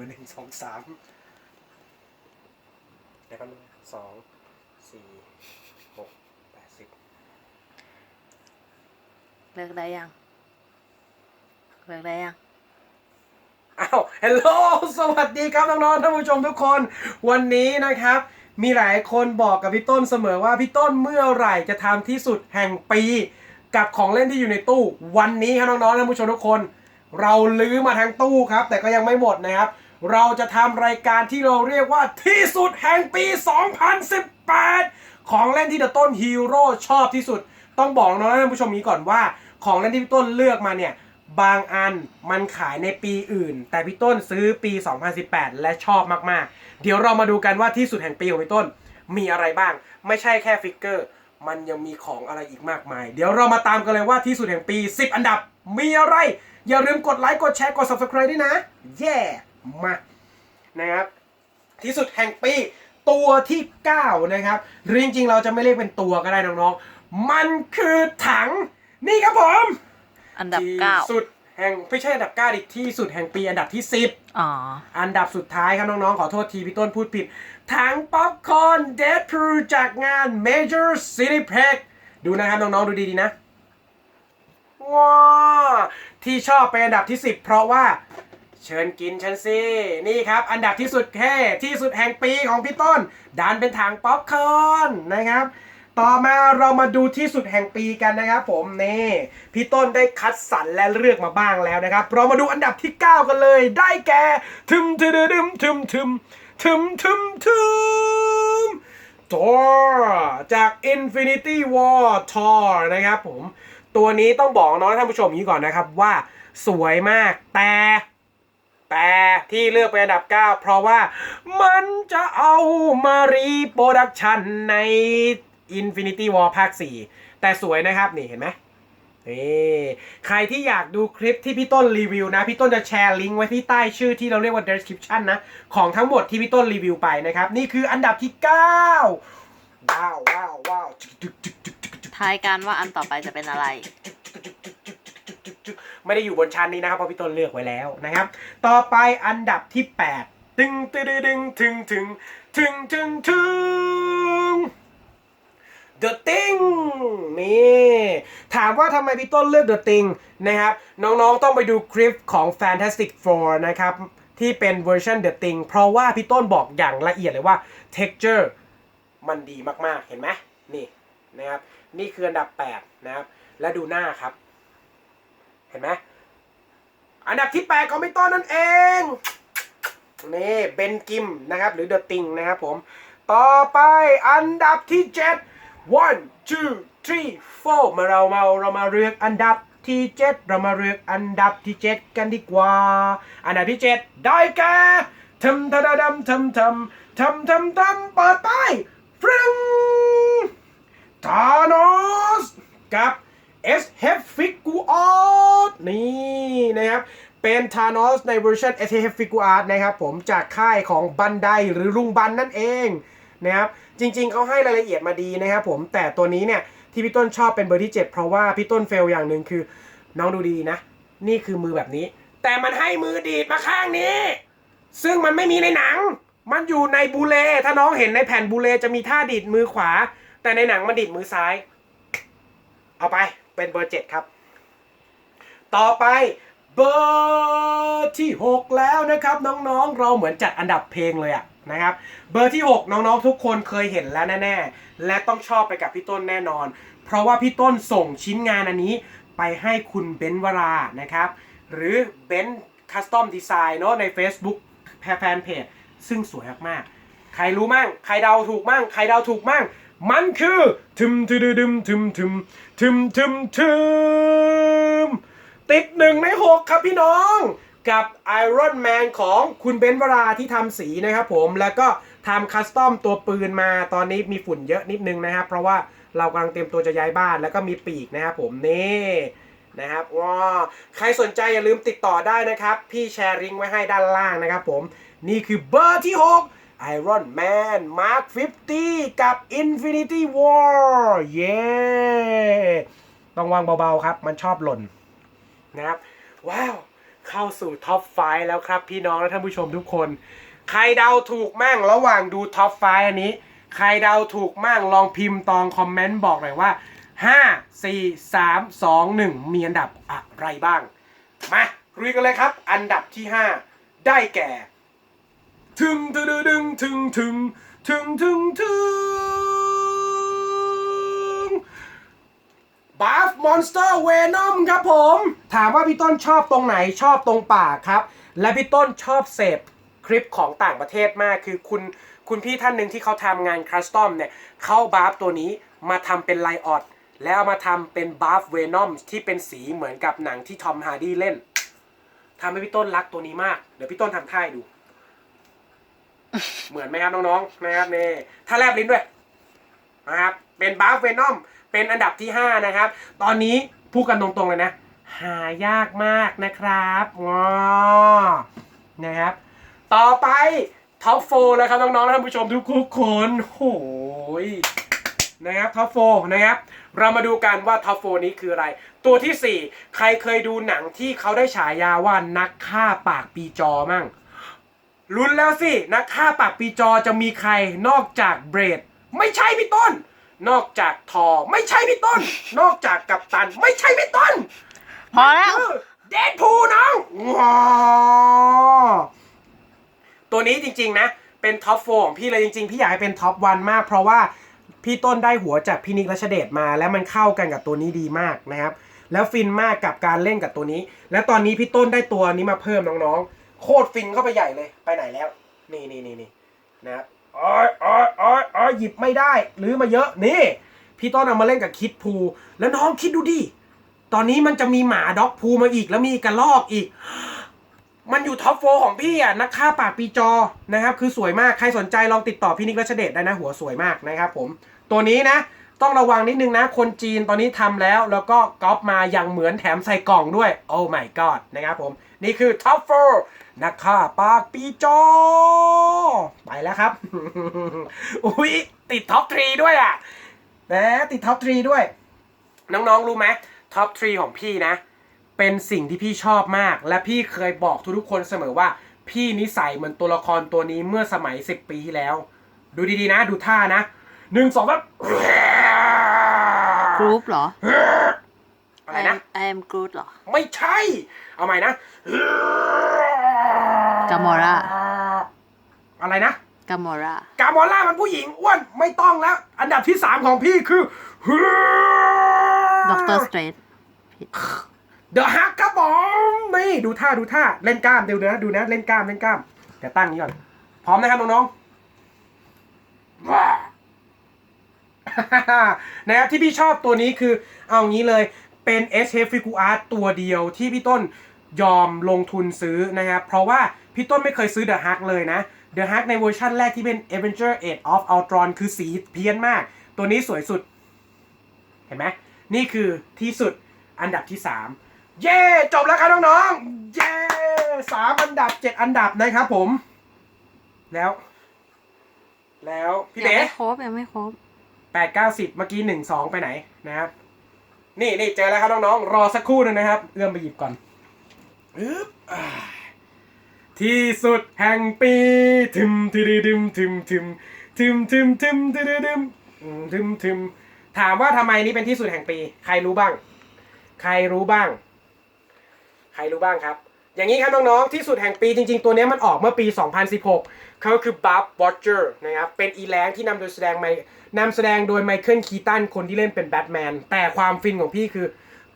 อร์หนึ่งสองสามเดี๋ยวกันงสองสี่หกแปดสิบเลือกได้ยัง เลือกได้ยังอ้าวเฮลโลสวัสดีครับน้องๆท่านผู้ชมทุกคน วันนี้นะครับ มีหลายคนบอกกับพี่ต้นเสมอว่าพี่ต้นเมื่อไหร่จะทำที่สุดแห่งปี กับของเล่นที่อยู่ในตู้ วันนี้ครับน้องๆท่านผู้ชมทุกคน เราลื้อมาทั้งตู้ครับ แต่ก็ยังไม่หมดนะครับ เราจะทำรายการที่เราเรียกว่าที่สุดแห่งปี 2018 ของเล่นที่เดอะต้นฮีโร่ชอบที่สุด ต้องบอกน้องท่านผู้ชมนี้ก่อนว่า ของเล่นที่พี่ต้นเลือกมาเนี่ย บางอันมันขายในปีอื่น แต่พี่ต้นซื้อปี 2018 และชอบมากๆ เดี๋ยวเรามาดูกันว่าที่สุดแห่งปีของพี่ต้นมีอะไรบ้าง ไม่ใช่แค่ฟิกเกอร์ มันยังมีของอะไรอีกมากมาย เดี๋ยวเรามาตามกันเลยว่าที่สุดแห่งปี 10 อันดับมีอะไร อย่าลืมกดไลค์กดแชร์กด subscribe ด้วยนะ แย่ มานะครับ ที่สุดแห่งปีตัวที่ 9 นะครับหรือจริงๆ เราจะไม่เรียกเป็นตัวก็ได้น้องๆ มันคือถังนี่ครับผม อันดับที่เก้าสุดแห่งไม่ใช่อันดับ9ดิที่สุดแห่งปีอันดับที่ 10 อ๋อ อันดับสุดท้ายครับน้องๆ ขอโทษทีพี่ต้นพูดผิด ถังป๊อปคอร์นเดดพูจากงาน Major City p a c ดูนะครับน้องๆ ดูดีๆนะว้าที่ชอบเป็นอันดับที่ 10 เพราะว่า เชิญกินฉันสินี่ครับ อันดับที่สุดแค่ที่สุดแห่งปีของพี่ต้นดันเป็นถังป๊อปคอร์นนะครับ ต่อมาเรามาดูที่สุดแห่งปีกันนะครับ ผมนี่พี่ต้นได้คัดสรรและเลือกมาบ้างแล้วนะครับ เรามาดูอันดับที่ 9 กันเลย ได้แก่ทึมทึมทึมทึมทึมทึมทึมทึม Thor จาก Infinity War Thor นะครับผมตัวนี้ต้องบอกน้องท่านผู้ชมอย่างนี้ก่อนนะครับว่าสวยมากแต่ แต่ที่เลือกเป็นอันดับ 9 เพราะว่ามันจะเอามารีโปรดักชันใน Infinity War ภาค 4 แต่สวยนะครับนี่เห็นไหมนี่ใครที่อยากดูคลิปที่พี่ต้นรีวิวนะ พี่ต้นจะแชร์ลิงก์ไว้ที่ใต้ชื่อที่เราเรียกว่า description นะ ของทั้งหมดที่พี่ต้นรีวิวไปนะครับ นี่คืออันดับที่ 9 ว้าวว้าวว้าวทายกันว่าอันต่อไปจะเป็นอะไร ไม่ได้อยู่บนชั้นนี้นะครับเพราะพี่ต้นเลือกไว้แล้วนะครับ ต่อไปอันดับที่ 8 ตึงตึงตึงถึงถึงถึงถึงถึง The Thing นี่ถามว่าทำไมพี่ต้นเลือก The Thing นะครับ น้องๆต้องไปดูคลิปของ Fantastic Four นะครับ ที่เป็นเวอร์ชัน The Thing เพราะว่าพี่ต้นบอกอย่างละเอียดเลยว่า Texture มันดีมากๆ เห็นไหมนี่นะครับ นี่คืออันดับ 8 นะครับ และดูหน้าครับ เห็นไหมอันดับที่ 8 ของพี่ต้นนั่นเองนี่เบนกิมนะครับ หรือเดอะติงนะครับผม ต่อไปอันดับที่ 7 one two three four มาเรามาเรามาเรียงอันดับที่ 7 เรามาเรียงอันดับที่ 7 กันดีกว่า อันดับที่ 7 ได้แก่ทำทะดำทำทำทำทำทำเปิดไปฟรึงทานอสกับ S H f i g u a r t นี่นะครับ เป็นธานอสในเวอร์ชัน S H f i g u a r t นะครับผมจากค่ายของบันไดหรือลุงบันนั่นเองนะครับจริงๆเขาให้รายละเอียดมาดีนะครับผมแต่ตัวนี้เนี่ยที่พี่ต้นชอบเป็นเบอร์ที่ 7 เพราะว่าพี่ต้นเฟลอย่างหนึ่งคือ น้องดูดีนะ นี่คือมือแบบนี้ แต่มันให้มือดีดมาข้างนี้ ซึ่งมันไม่มีในหนัง มันอยู่ในบูเล ถ้าน้องเห็นในแผ่นบูเลจะมีท่าดีดมือขวา แต่ในหนังมันดีดมือซ้าย เอาไป เป็นเบอร์เจ็ดครับ ต่อไปเบอร์ที่ 6 แล้วนะครับน้องๆ เราเหมือนจัดอันดับเพลงเลยอะนะครับ เบอร์ที่ 6 น้องๆทุกคนเคยเห็นแล้วแน่ๆ และต้องชอบไปกับพี่ต้นแน่นอน เพราะว่าพี่ต้นส่งชิ้นงานอันนี้ไปให้คุณเบนซ์วรานะครับ หรือเบนซ์คัสตอมดีไซน์เนาะใน Facebook แฟนเพจซึ่งสวยมากๆ ใครรู้มั่ง ใครเดาถูกมั่ง ใครเดาถูกมั่ง มันคือทึมทึมทึมทึมทึมทึมทึมทึมติดหนึ่งในหกครับพี่น้องกับ Iron Man ของคุณเบนซ์วราที่ทำสีนะครับผมแล้วก็ทำคัสตอมตัวปืนมาตอนนี้มีฝุ่นเยอะนิดนึงนะครับ เพราะว่าเรากำลังเตรียมตัวจะย้ายบ้านแล้วก็มีปีกนะครับผมนี่นะครับว้าใครสนใจอย่าลืมติดต่อได้นะครับ พี่แชร์ลิงก์ไว้ให้ด้านล่างนะครับผม นี่คือเบอร์ที่ 6 Iron Man Mark 50 กับ Infinity War เย้ต้องวางเบาๆครับ มันชอบหล่นนะครับ ว้าว เข้าสู่ท็อป5แล้วครับ พี่น้องและท่านผู้ชมทุกคน ใครเดาถูกมั่งระหว่างดูท็อป5อันนี้ ใครเดาถูกมั่งลองพิมพ์ตองคอมเมนต์บอกหน่อยว่า 5 4 3 2 1 มีอันดับอะไรบ้าง มาลุยกันเลยครับ อันดับที่ 5 ได้แก่ ถึงตึดึงถึงถึงถึงถึงถึงบัฟมอนสเตอร์เวนอมครับผม ถามว่าพี่ต้นชอบตรงไหนชอบตรงปากครับ และพี่ต้นชอบเสพคลิปของต่างประเทศมากคือคุณคุณพี่ท่านหนึ่งที่เขาทำงานคัสตอมเนี่ยเข้าบาฟตัวนี้มาทำเป็นไลออดแล้วมาทำเป็นบาฟเวนอมที่เป็นสีเหมือนกับหนังที่ทอมฮาร์ดี้เล่นทำให้พี่ต้นรักตัวนี้มาก เดี๋ยวพี่ต้นทำท่ายดู เหมือนไหมครับน้องๆนะครับนี่ถ้าแลบลิ้นด้วยนะครับเป็นบาฟเวนอมเป็นอันดับที่ 5 นะครับ ตอนนี้พูดกันตรงๆเลยนะ หายากมากนะครับว้านะครับ ต่อไปท็อปโฟแล้วครับน้องๆท่านผู้ชมทุกๆคนโหยนะครับท็อปโฟนะครับเรามาดูกันว่าท็อปโฟนี้คืออะไร ตัวทีสี่4 ใครเคยดูหนังที่เขาได้ฉายาว่านักฆ่าปากปีจอมั่ง ลุ้นแล้วสินักฆ่าปากปีจอจะมีใครนอกจากเบรด ไม่ใช่พี่ต้น นอกจากทอไม่ใช่พี่ต้น นอกจากกัปตัน ไม่ใช่พี่ต้นพอแล้ว เดดพูน้องว้าวตัวนี้จริง ๆ นะ เป็นท็อปโฟของพี่เลยจริง ๆ พี่อยากให้เป็นท็อปวันมาก เพราะว่าพี่ต้นได้หัวจากพี่นิกรัชเดชมา แล้วมันเข้ากันกับตัวนี้ดีมากนะครับ แล้วฟินมากกับการเล่นกับตัวนี้ และตอนนี้พี่ต้นได้ตัวนี้มาเพิ่มน้องๆ โคตรฟินเข้าไปใหญ่เลยไปไหนแล้ว นี่นี่นี่นี่นะครับอ๋ออ๋ออ๋ออ๋อหยิบไม่ได้หรือมาเยอะนี่ พี่ต้นเอามาเล่นกับคิดพูแล้วน้องคิดดูดิตอนนี้มันจะมีหมาด็อกพูมาอีกแล้วมีกระลอกอีก มันอยู่ท็อปโฟของพี่อะนักฆ่าปากปีจอนะครับ คือสวยมากใครสนใจลองติดต่อพี่นิกรัชเดชได้นะ หัวสวยมากนะครับผม ตัวนี้นะ ต้องระวังนิดนึงนะ คนจีนตอนนี้ทำแล้ว แล้วก็ก๊อปมาอย่างเหมือนแถมใส่กล่องด้วย โอ้ my god นะครับผม นี่คือท็อปโฟ นักฆ่าปากปีจอ ไปแล้วครับ อุ้ยติดท็อปทรีด้วยอะนะติดท็อปทรีด้วย น้องๆ รู้ไหมท็อปทรีของพี่นะ เป็นสิ่งที่พี่ชอบมาก และพี่เคยบอกทุกๆคนเสมอว่า พี่นิสัยเหมือนตัวละครตัวนี้เมื่อสมัย 10 ปีที่แล้ว ดูดีๆนะ ดูท่านะหนึ่งสองสามกรุ๊ปเหรอ อะไรนะ I am Groot เหรอ ไม่ใช่ เอาใหม่นะ Gamora อะไรนะกามอรากามอล่ามันผู้หญิงอ้วนไม่ต้องแล้ว อันดับที่3ของพี่คือด็อกเตอร์สเตรทเดอะฮักครับผมนี่ดูท่าดูท่าเล่นกล้ามเดี๋ยวนะดูนะ เล่นกล้ามเล่นกล้ามเดี๋ยวตั้งนี้ก่อน พร้อมนะครับน้องๆว้านะครับที่พี่ชอบตัวนี้คือเอางี้เลยเป็น S H Figu Art ตัวเดียวที่พี่ต้น ยอมลงทุนซื้อนะครับ เพราะว่าพี่ต้นไม่เคยซื้อ The Hulk เลยนะ The Hulk ในเวอร์ชันแรกที่เป็น Avenger Age of Ultron คือสีเพี้ยนมาก ตัวนี้สวยสุด เห็นไหมนี่คือที่สุดอันดับที่ 3 เย้จบแล้วครับน้องๆ เย้สามอันดับ 7 อันดับนะครับผม แล้ว แล้วพี่ยังเบ๋ไม่ครบยังไม่ครบแปดเก้าสิบเมื่อกี้หนึ่งสองไปไหนนะครับ นี่นี่เจอแล้วครับน้องๆ รอสักครู่หนึงนะครับ เอื้อมไปหยิบก่อน อึ๊บที่สุดแห่งปีทึมทึมทึมทึมทึมทึมทึมทึมทึมทึมทึมทึมถามว่าทำไมนี่เป็นที่สุดแห่งปี ใครรู้บ้าง ใครรู้บ้าง ใครรู้บ้างครับ อย่างนี้ครับน้องๆที่สุดแห่งปีจริง ๆ ตัวนี้มันออกเมื่อปี 2016 เขาคือ Bob Watcher นะครับเป็นอีแรงที่นำโดยแสดงไมนำแสดงโดยไมเคิลคีตันคนที่เล่นเป็นแบทแมนแต่ความฟินของพี่คือ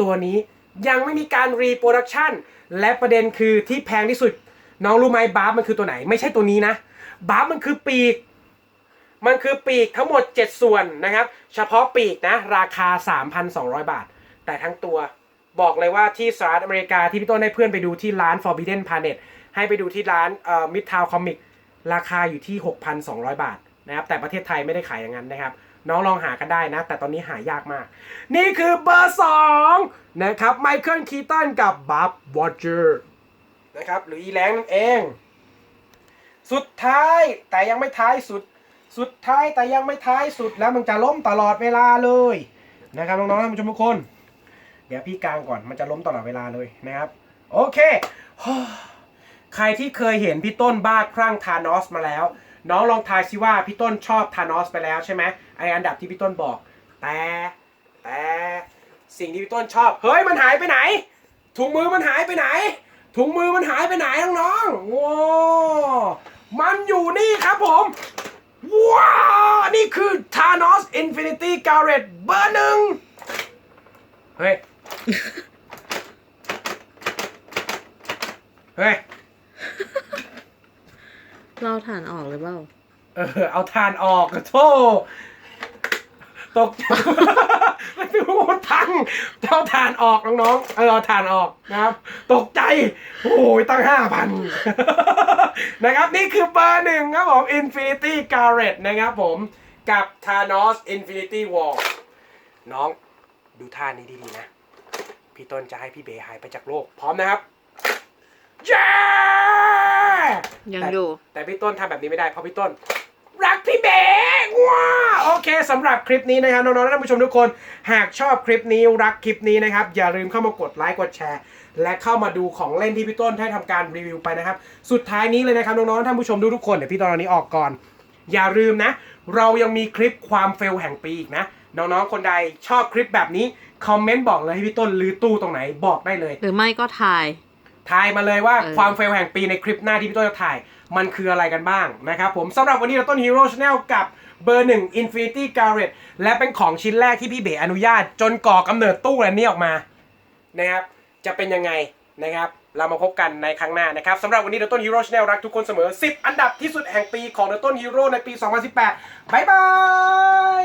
ตัวนี้ยังไม่มีการรีโปรดักชั่น และประเด็นคือที่แพงที่สุด น้องรู้ไหมบาร์มันคือตัวไหน ไม่ใช่ตัวนี้นะบาร์มันคือปีก มันคือปีกทั้งหมด 7 ส่วนนะครับ เฉพาะปีกนะ ราคา 3,200 บาท แต่ทั้งตัวบอกเลยว่าที่สหรัฐอเมริกาที่พี่ต้นให้เพื่อนไปดูที่ร้าน Forbidden Planet ให้ไปดูที่ร้านเอ่อ Midtown Comic ราคาอยู่ที่ 6,200 บาทนะครับแต่ประเทศไทยไม่ได้ขายอย่างนั้นนะครับ น้องลองหากันได้นะ แต่ตอนนี้หายากมาก นี่คือเบอร์ 2 นะครับไมเคิลคีตันกับบับวอเจอร์นะครับหรืออีแรงนั่นเอง สุดท้ายแต่ยังไม่ท้ายสุด สุดท้ายแต่ยังไม่ท้ายสุดแล้วมันจะล้มตลอดเวลาเลยนะครับน้องๆท่านผู้ชมทุกคน เดี๋ยวพี่กลางก่อนมันจะล้มตลอดเวลาเลยนะครับ โอเค ใครที่เคยเห็นพี่ต้นบ้าคลั่งธานอสมาแล้ว น้องลองทายซิว่าพี่ต้นชอบธานอสไปแล้วใช่ไหมไออันดับที่พี่ต้นบอก แต่แต่สิ่งที่พี่ต้นชอบ เฮ้ยมันหายไปไหน ถุงมือมันหายไปไหน ถุงมือมันหายไปไหนน้องๆว้ามันอยู่นี่ครับผม ว้าวนี่คือ Thanos Infinity Gauntlet เบอร์หนึ่งเฮ้ย เฮ้ย เราฐานออกหรือเปล่า เออ เอาทานออกโทษตกไม่รู้ว่ามันพังเอาทานออกน้องๆ เออเอาทานออกนะครับ ตกใจ โอ้ยตั้งห้าพันนะครับ นี่คือเบอร์หนึ่งครับผม Infinity Gauntlet นะครับผมกับ Thanos Infinity War น้องดูท่านี้ดีๆนะ พี่ต้นจะให้พี่เบย์หายไปจากโลก พร้อมนะครับ เย้ยังแต่อยู่แต่พี่ต้นทำแบบนี้ไม่ได้เพราะพี่ต้น รักพี่เบกว้าโอเคสำหรับคลิปนี้นะครับน้องๆและท่านผู้ชมทุกคน หากชอบคลิปนี้รักคลิปนี้นะครับ อย่าลืมเข้ามากดไลค์กดแชร์ และเข้ามาดูของเล่นที่พี่ต้นได้ทำการรีวิวไปนะครับ สุดท้ายนี้เลยนะครับน้องๆและท่านผู้ชมทุกๆคนเดี๋ยวพี่ต้นเอานี้ออกก่อน อย่าลืมนะ เรายังมีคลิปความเฟลแห่งปีอีกนะ น้องๆคนใดชอบคลิปแบบนี้คอมเมนต์บอกเลยให้พี่ต้นลือตู้ตรงไหนบอกได้เลย หรือไม่ก็ถ่าย ทายมาเลยว่าเออความเฟลแห่งปีในคลิปหน้าที่พี่ต้นจะถ่าย มันคืออะไรกันบ้างนะครับผมสำหรับวันนี้เราต้นฮีโร่ชาแนลกับเบอร์หนึ่ง Infinity g a r r e t และเป็นของชิ้นแรกที่พี่เบ๋อนุญาต จนก่อกำเนิดตู้อันนี้ออกมานะครับจะเป็นยังไงนะครับเรามาพบกันในครั้งหน้านะครับสำหรับวันนี้เราต้นฮีโร่ชาแนลรักทุกคนเสมอ 10 อันดับที่สุดแห่งปีของเราต้นฮีโร่ในปี 2018 บ๊ายบาย